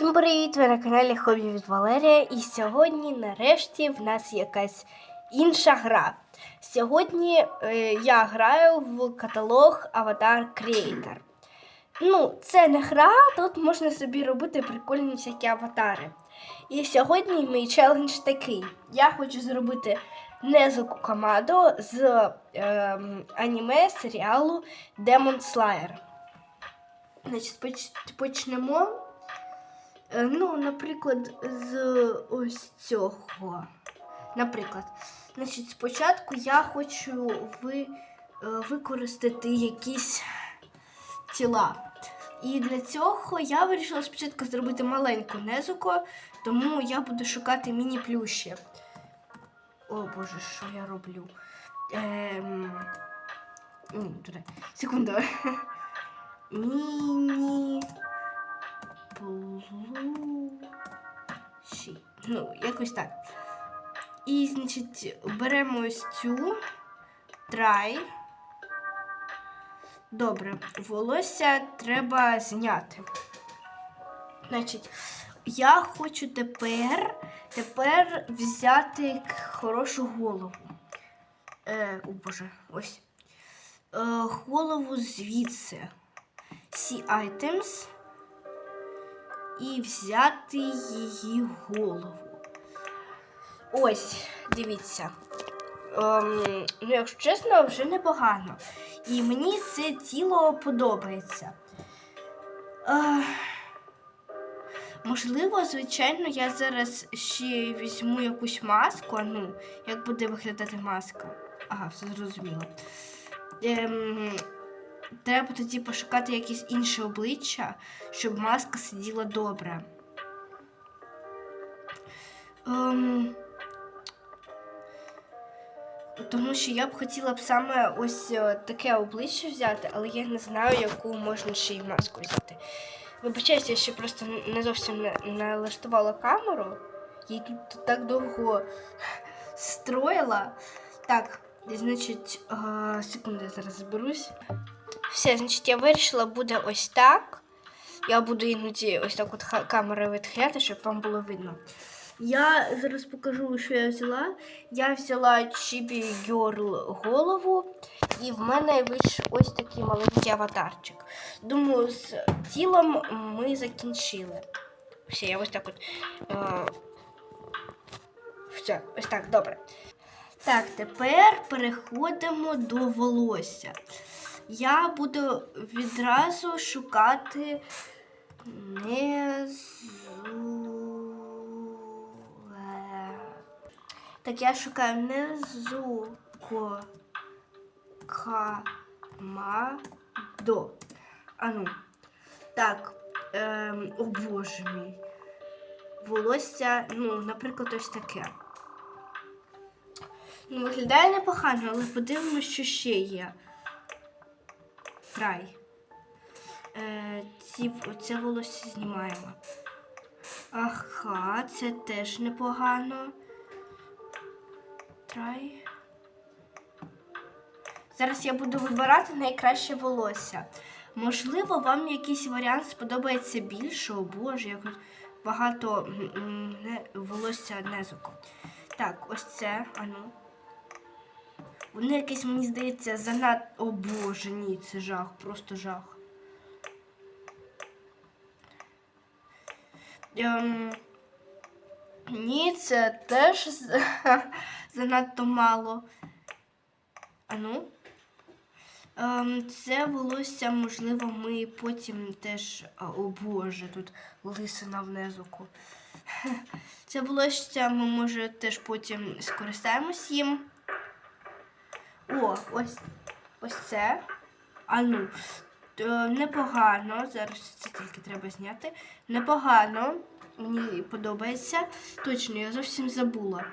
Всім привіт! Ви на каналі Хобі від Валерія. І сьогодні, нарешті, в нас якась інша гра. Сьогодні е, я граю в каталог Avatar Creator. Ну, це не гра, тут можна собі робити прикольні всякі аватари. І сьогодні мій челендж такий: я хочу зробити Незуку Камадо з ем, аніме серіалу Demon Slayer. Значить, поч- почнемо. Е, Ну, наприклад, з ось цього. Наприклад, значить, спочатку я хочу ви, е, використати якісь тіла. І для цього я вирішила спочатку зробити маленьку незуку, тому я буду шукати міні-плющі. О боже, що я роблю? Ем... Ні, туди. Секунду. Міні. Плуші. Ну, якось так. І, значить, беремо ось цю трай. Добре, волосся треба зняти. Значить, я хочу тепер, тепер взяти хорошу голову. Е, о Боже, ось. Е, голову звідси. See items і взяти її голову. Ось, дивіться. Ем, ну, якщо чесно, вже непогано. І мені це тіло подобається. Е, можливо, звичайно, я зараз ще візьму якусь маску. Ну, як буде виглядати маска? Ага, все зрозуміло. Ем, треба тоді пошукати якесь інше обличчя, щоб маска сиділа добре. Ем, тому що я б хотіла б саме ось е, таке обличчя взяти, але я не знаю, яку можна ще й маску взяти. Вибачаюся, я ще просто не зовсім налаштувала камеру. Я тут так довго строїла. Так, значить, е, секунду, я зараз зберусь. Все, значить, я вирішила, буде ось так. Я буду іноді ось так от камерою відхиляти, щоб вам було видно. Я зараз покажу, що я взяла. Я взяла Чібі Герл голову, і в мене вийшов ось такий маленький аватарчик. Думаю, з тілом ми закінчили. Все, я ось так от. Е, все, ось так, добре. Так, тепер переходимо до волосся. Я буду відразу шукати незу. Так, я шукаю незуко камадо. Ану. Так. Ем, о боже мій. Волосся, ну, наприклад, ось таке. Ну, виглядає непогано, але подивимося, що ще є. Край. Е, ці, це волосся знімаємо. Ага, це теж непогано. Трай. Зараз я буду вибирати найкраще волосся. Можливо, вам якийсь варіант сподобається більше, о боже, як багато волосся незуку. Так, ось це, ану. Воно якесь, мені здається, занадто. О боже, ні, це жах, просто жах. Ем... Ні, це теж занадто мало. А ну? Ем, це волосся, можливо, ми потім теж. О Боже, тут лисина в незуку. Це волосся ми, може, теж потім скористаємось їм. О, ось ось це. А ну, е, непогано. Зараз це тільки треба зняти. Непогано. Мені подобається. Точно, я зовсім забула.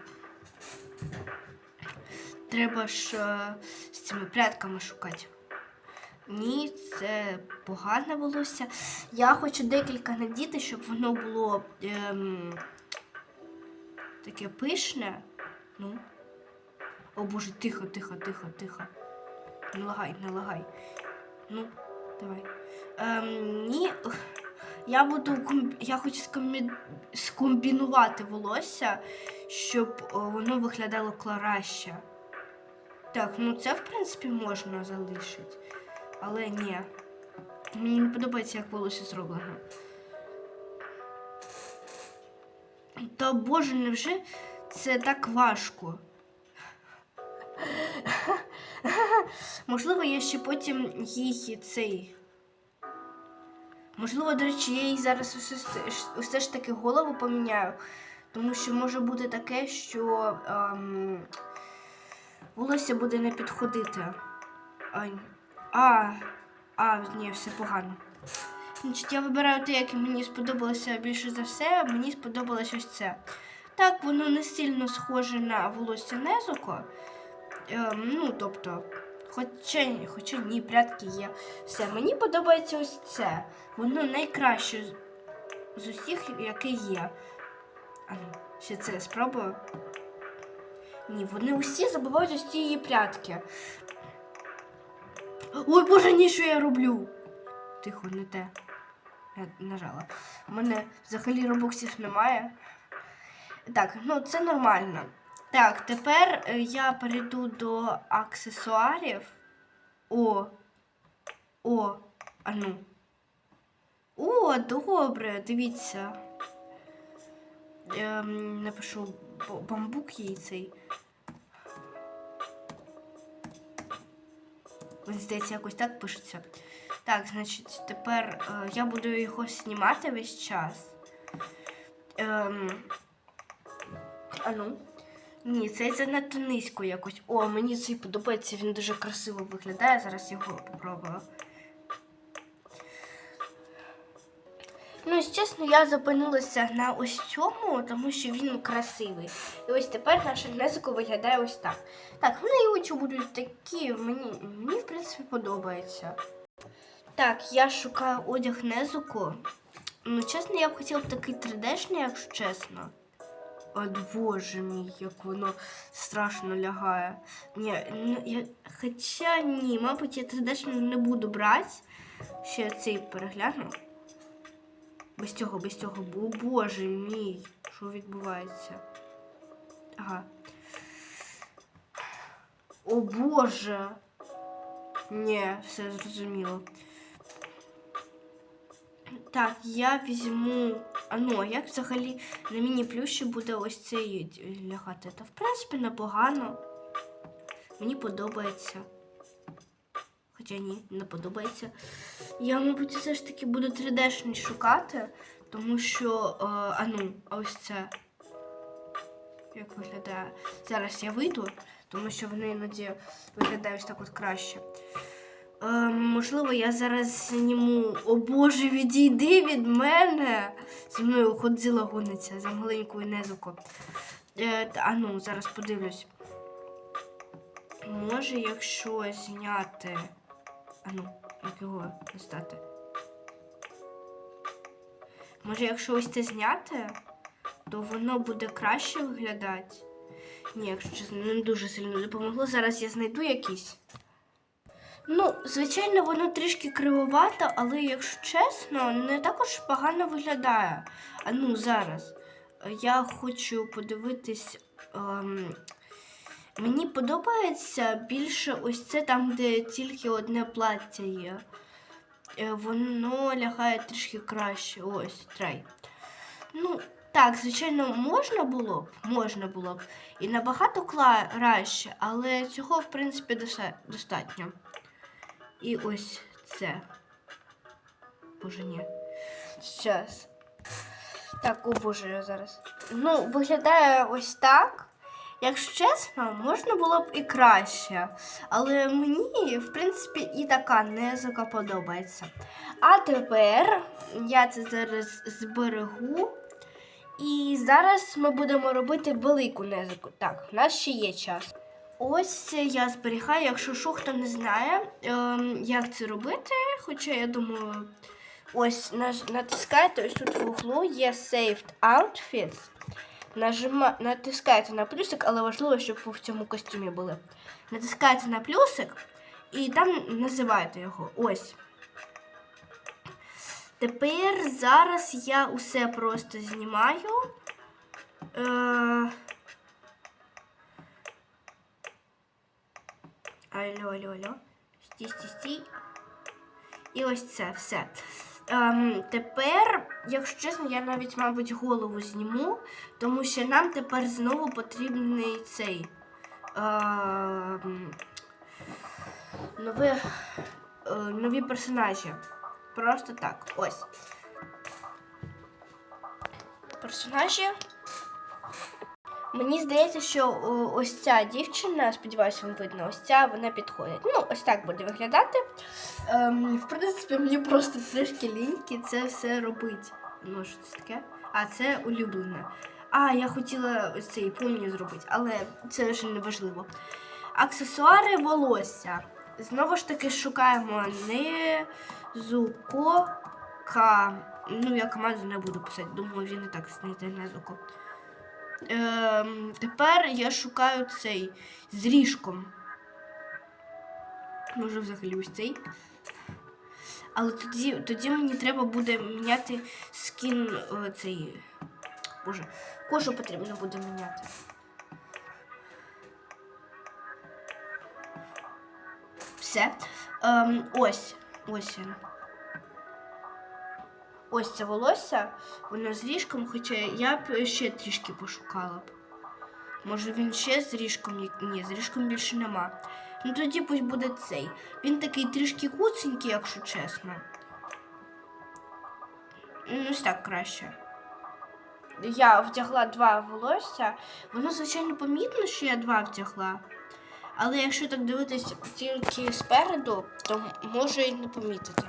Треба ж е, з цими прядками шукати. Ні, це погане волосся. Я хочу декілька надіти, щоб воно було ем, таке пишне. Ну. О боже, тихо, тихо, тихо, тихо. Не лагай, не лагай. Ну, давай. Ем, ні. Я буду я хочу скомбі... скомбінувати волосся, щоб воно виглядало краще. Так, ну це в принципі можна залишити. Але ні. Мені не подобається, як волосся зроблено. Та боже, невже це так важко? Можливо, я ще потім їй цей. Можливо, до речі, я їй зараз усе, усе ж таки голову поміняю, тому що може бути таке, що ем, волосся буде не підходити. Ай. А, а, ні, все погано. Значить, я вибираю те, яке мені сподобалося більше за все. Мені сподобалось ось це. Так, воно не сильно схоже на волосся Незуко. Ем, ну, тобто, хоча, хоча ні, прятки є. Все, мені подобається ось це. Воно найкраще з, усіх, яке є. А ще це спробую. Ні, вони усі забувають ось ці її прятки. Ой, боже, ні, що я роблю? Тихо, не те. Я нажала. У мене взагалі робоксів немає. Так, ну це нормально. Так, тепер е, я перейду до аксесуарів. О. О, а ну. О, добре, дивіться. Ем, напишу бамбук їй цей. Він здається, якось так пишеться. Так, значить, тепер е, я буду його знімати весь час. Ем, а ну. Ні, цей занадто низько якось. О, мені цей подобається, він дуже красиво виглядає. Зараз його попробую. Ну, чесно, я зупинилася на ось цьому, тому що він красивий. І ось тепер наше гнезико виглядає ось так. Так, в неї очі будуть такі, мені, мені в принципі подобається. Так, я шукаю одяг Незуко. Ну, чесно, я б хотіла б такий 3D-шний, якщо чесно. Мій, як воно страшно лягає. Ні, ну, я... Хоча ні, мабуть, я 3D-шний не буду брати. Ще цей перегляну. Без цього, без цього. О боже мій, що відбувається? Ага. О боже. Ні, все зрозуміло. Так, я візьму. А ну, а як взагалі на міні плюші буде ось цей лягати? Та в принципі непогано. Мені подобається. Хоча ні, не подобається. Я, мабуть, все ж таки буду 3D-шний шукати, тому що. Е, а ну, ось це. Як виглядає? Зараз я вийду, тому що вони іноді виглядають так от краще. Е, можливо, я зараз зніму. О Боже, відійди від мене. Зі мною ходзила гониться за маленькою незуко. Е, а ну, зараз подивлюсь. Може, якщо зняти. А ну, як його достати? Може, якщо ось це зняти, то воно буде краще виглядати. Ні, якщо чесно, не дуже сильно допомогло. Зараз я знайду якийсь. Ну, звичайно, воно трішки кривовато, але якщо чесно, не також погано виглядає. А ну, зараз. Я хочу подивитись. Ем, мені подобається більше ось це там, де тільки одне плаття є. Е, Воно лягає трішки краще. Ось, трай. Ну, так, звичайно, можна було б, можна було б. І набагато краще, але цього, в принципі, достатньо. І ось це. Боже, ні. Щас. Так, о боже, я зараз. Ну, виглядає ось так. Якщо чесно, можна було б і краще. Але мені, в принципі, і така незака подобається. А тепер я це зараз зберегу. І зараз ми будемо робити велику незику. Так, в нас ще є час. Ось я зберігаю, якщо що хто не знає, ем, як це робити. Хоча я думаю, ось натискаєте, ось тут в углу є Saved Outfits. Нажима, натискаєте на плюсик, але важливо, щоб ви в цьому костюмі були. Натискаєте на плюсик і там називаєте його. Ось. Тепер зараз я усе просто знімаю. Е... Алло, алло, алло. Стій, стій, стій. І ось це все. Ем, тепер, якщо чесно, я навіть, мабуть, голову зніму, тому що нам тепер знову потрібний цей. Ем, нові, е, нові персонажі. Просто так. Ось. Персонажі. Мені здається, що ось ця дівчина, сподіваюся, вам видно, ось ця вона підходить. Ну, ось так буде виглядати. Ем, в принципі, мені просто трішки ліньки це все робити. Ну, що це таке? А, це улюблене. А, я хотіла ось цей помню зробити, але це вже не важливо. Аксесуари волосся. Знову ж таки шукаємо не зукока. Ну, я команду не буду писати, думаю, він і так знайде не Ем, тепер я шукаю цей з ріжком. Може, взагалі ось цей. Але тоді, тоді мені треба буде міняти скін е, цей. Боже, кожу потрібно буде міняти. Все. Ем, ось. Ось він. Ось це волосся, воно з ріжком, хоча я б ще трішки пошукала б. Може він ще з ріжком? Ні- з ріжком більше нема. Ну тоді пусть буде цей. Він такий трішки куценький, якщо чесно. Ну, ось так краще. Я вдягла два волосся. Воно, звичайно, помітно, що я два вдягла. Але якщо так дивитись тільки спереду, то може і не помітити.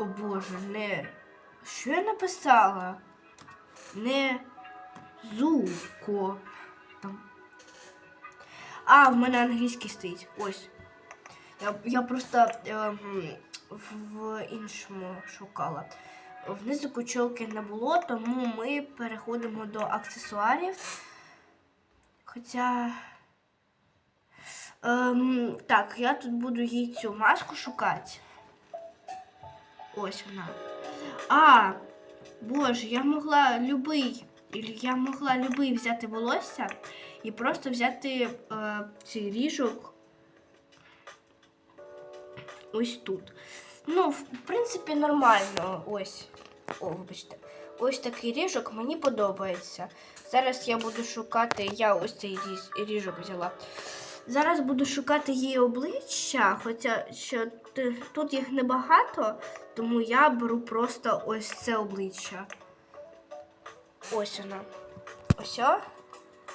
О Боже, не. Що я написала? Не зуко. Там. А, в мене англійський стоїть. Ось. Я, я просто ем, в, іншому шукала. Внизу кучолки не було, тому ми переходимо до аксесуарів. Хоча. Ем, так, я тут буду їй цю маску шукати. Ось вона. А, боже, я могла любий, я могла любий взяти волосся і просто взяти е, цей ріжок ось тут. Ну, в принципі, нормально. Ось. О, вибачте. Ось такий ріжок мені подобається. Зараз я буду шукати, я ось цей ріжок взяла. Зараз буду шукати її обличчя, хоча що тут їх небагато, тому я беру просто ось це обличчя. Ось воно. Ось о.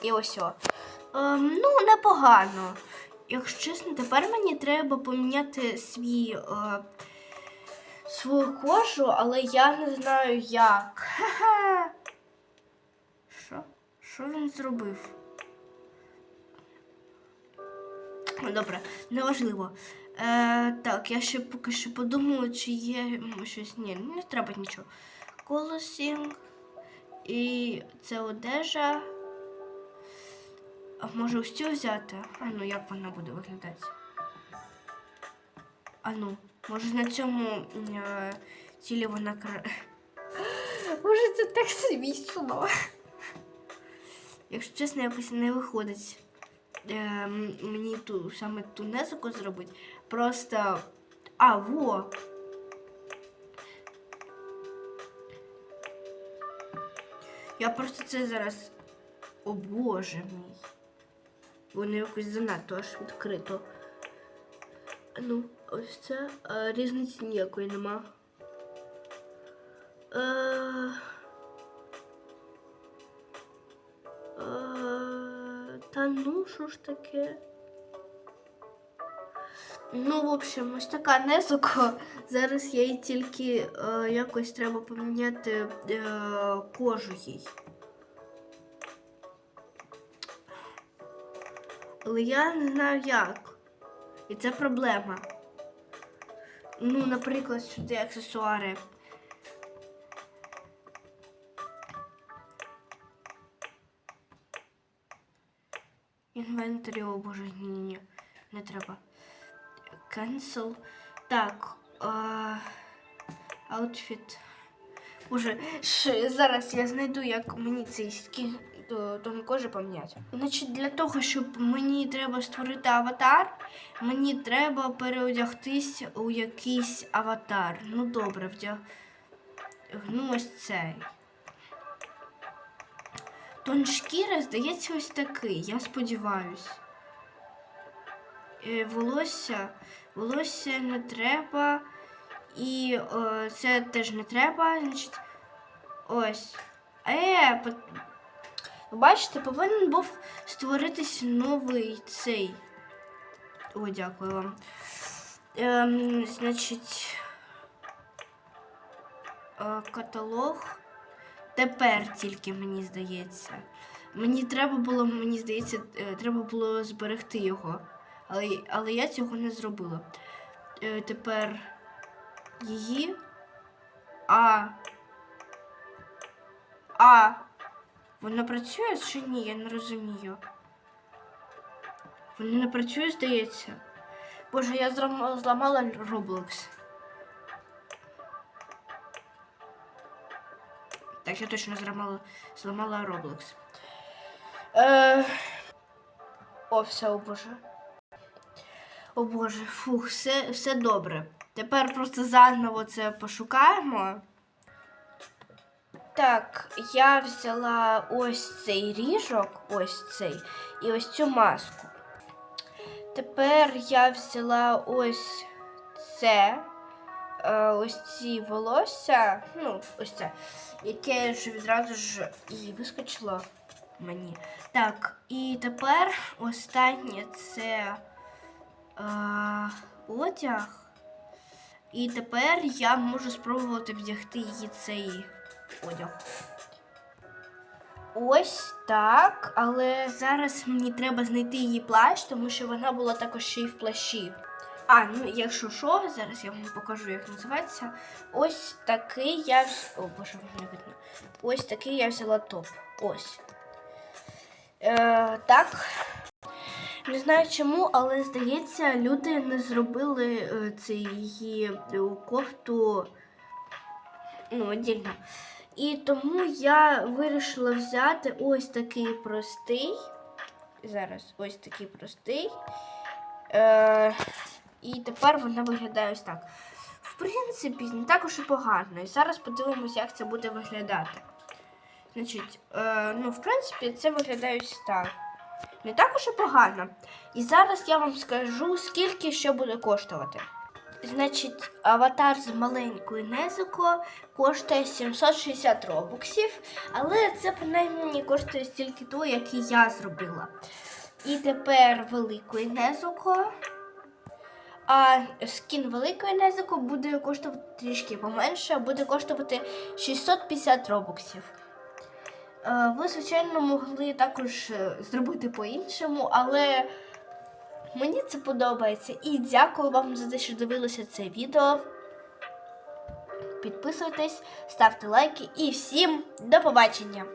І ось о. Ем, ну, непогано. Якщо чесно, тепер мені треба поміняти свій, е, свою кожу, але я не знаю як. Що? Що він зробив? Добре, неважливо. Е, так, я ще поки що подумаю, чи є щось. Ні, не треба нічого. Колосінг. І це одежа. А може ось цю взяти? А ну як вона буде виглядати? А ну, може на цьому е, тілі вона кра. Може це так смішно. Якщо чесно, якось не виходить е, мені ту саме ту незику зробити. Просто. А, во! Я просто це зараз. О боже мій. Воно якось занадто аж відкрито. Ну, ось це а, різниці ніякої нема. Е... Та ну, що ж таке? Ну, в общем, ось така незуко. Зараз я їй тільки е, якось треба поміняти е, кожу їй. Але я не знаю як. І це проблема. Ну, наприклад, сюди аксесуари. Інвентарі, о боже, ні, ні, ні, не треба. Cancel. Так, аутфіт. Боже, ш, зараз я знайду, як мені цей скін до тон кожи поміняти. Значить, для того, щоб мені треба створити аватар, мені треба переодягтись у якийсь аватар. Ну добре, вдягну ось цей. Тон шкіри, здається, ось такий, я сподіваюсь. Е, волосся, волосся не треба. І е, це теж не треба. Значить, ось. Е, по- бачите, повинен був створитись новий цей. О, дякую вам. Ем, значить, е, каталог. Тепер тільки мені здається. Мені треба було, мені здається, е, треба було зберегти його. Але, але я цього не зробила. Е, тепер її. А. А. Вона працює чи ні? Я не розумію. Вона не працює, здається. Боже, я зламала Roblox. Так, я точно зламала, зламала Roblox. Е... О, все, о боже. О боже, фух, все, все добре. Тепер просто заново це пошукаємо. Так, я взяла ось цей ріжок, ось цей, і ось цю маску. Тепер я взяла ось це, ось ці волосся, ну, ось це, яке ж відразу ж і вискочило мені. Так, і тепер останнє це е, одяг. І тепер я можу спробувати вдягти її цей одяг. Ось так, але зараз мені треба знайти її плащ, тому що вона була також ще й в плащі. А, ну якщо що, зараз я вам покажу, як називається. Ось такий я. О, боже, не видно. Ось такий я взяла топ. Ось. Е, так. Не знаю чому, але здається, люди не зробили е, її е, кофту ну, віддільно. І тому я вирішила взяти ось такий простий. Зараз ось такий простий. Е, і тепер вона виглядає ось так. В принципі, не так уж і погано. І зараз подивимося, як це буде виглядати. Значить, е, ну, в принципі, це виглядає ось так. Не так уж і погано. І зараз я вам скажу, скільки що буде коштувати. Значить, аватар з маленькою Незико коштує 760 робоксів, але це принаймні коштує стільки того, який я зробила. І тепер великої Незуко. А скін великої Незико буде коштувати трішки поменше, буде коштувати 650 робоксів. Е, Ви, звичайно, могли також е, зробити по-іншому, але мені це подобається. І дякую вам за те, що дивилися це відео. Підписуйтесь, ставте лайки і всім до побачення!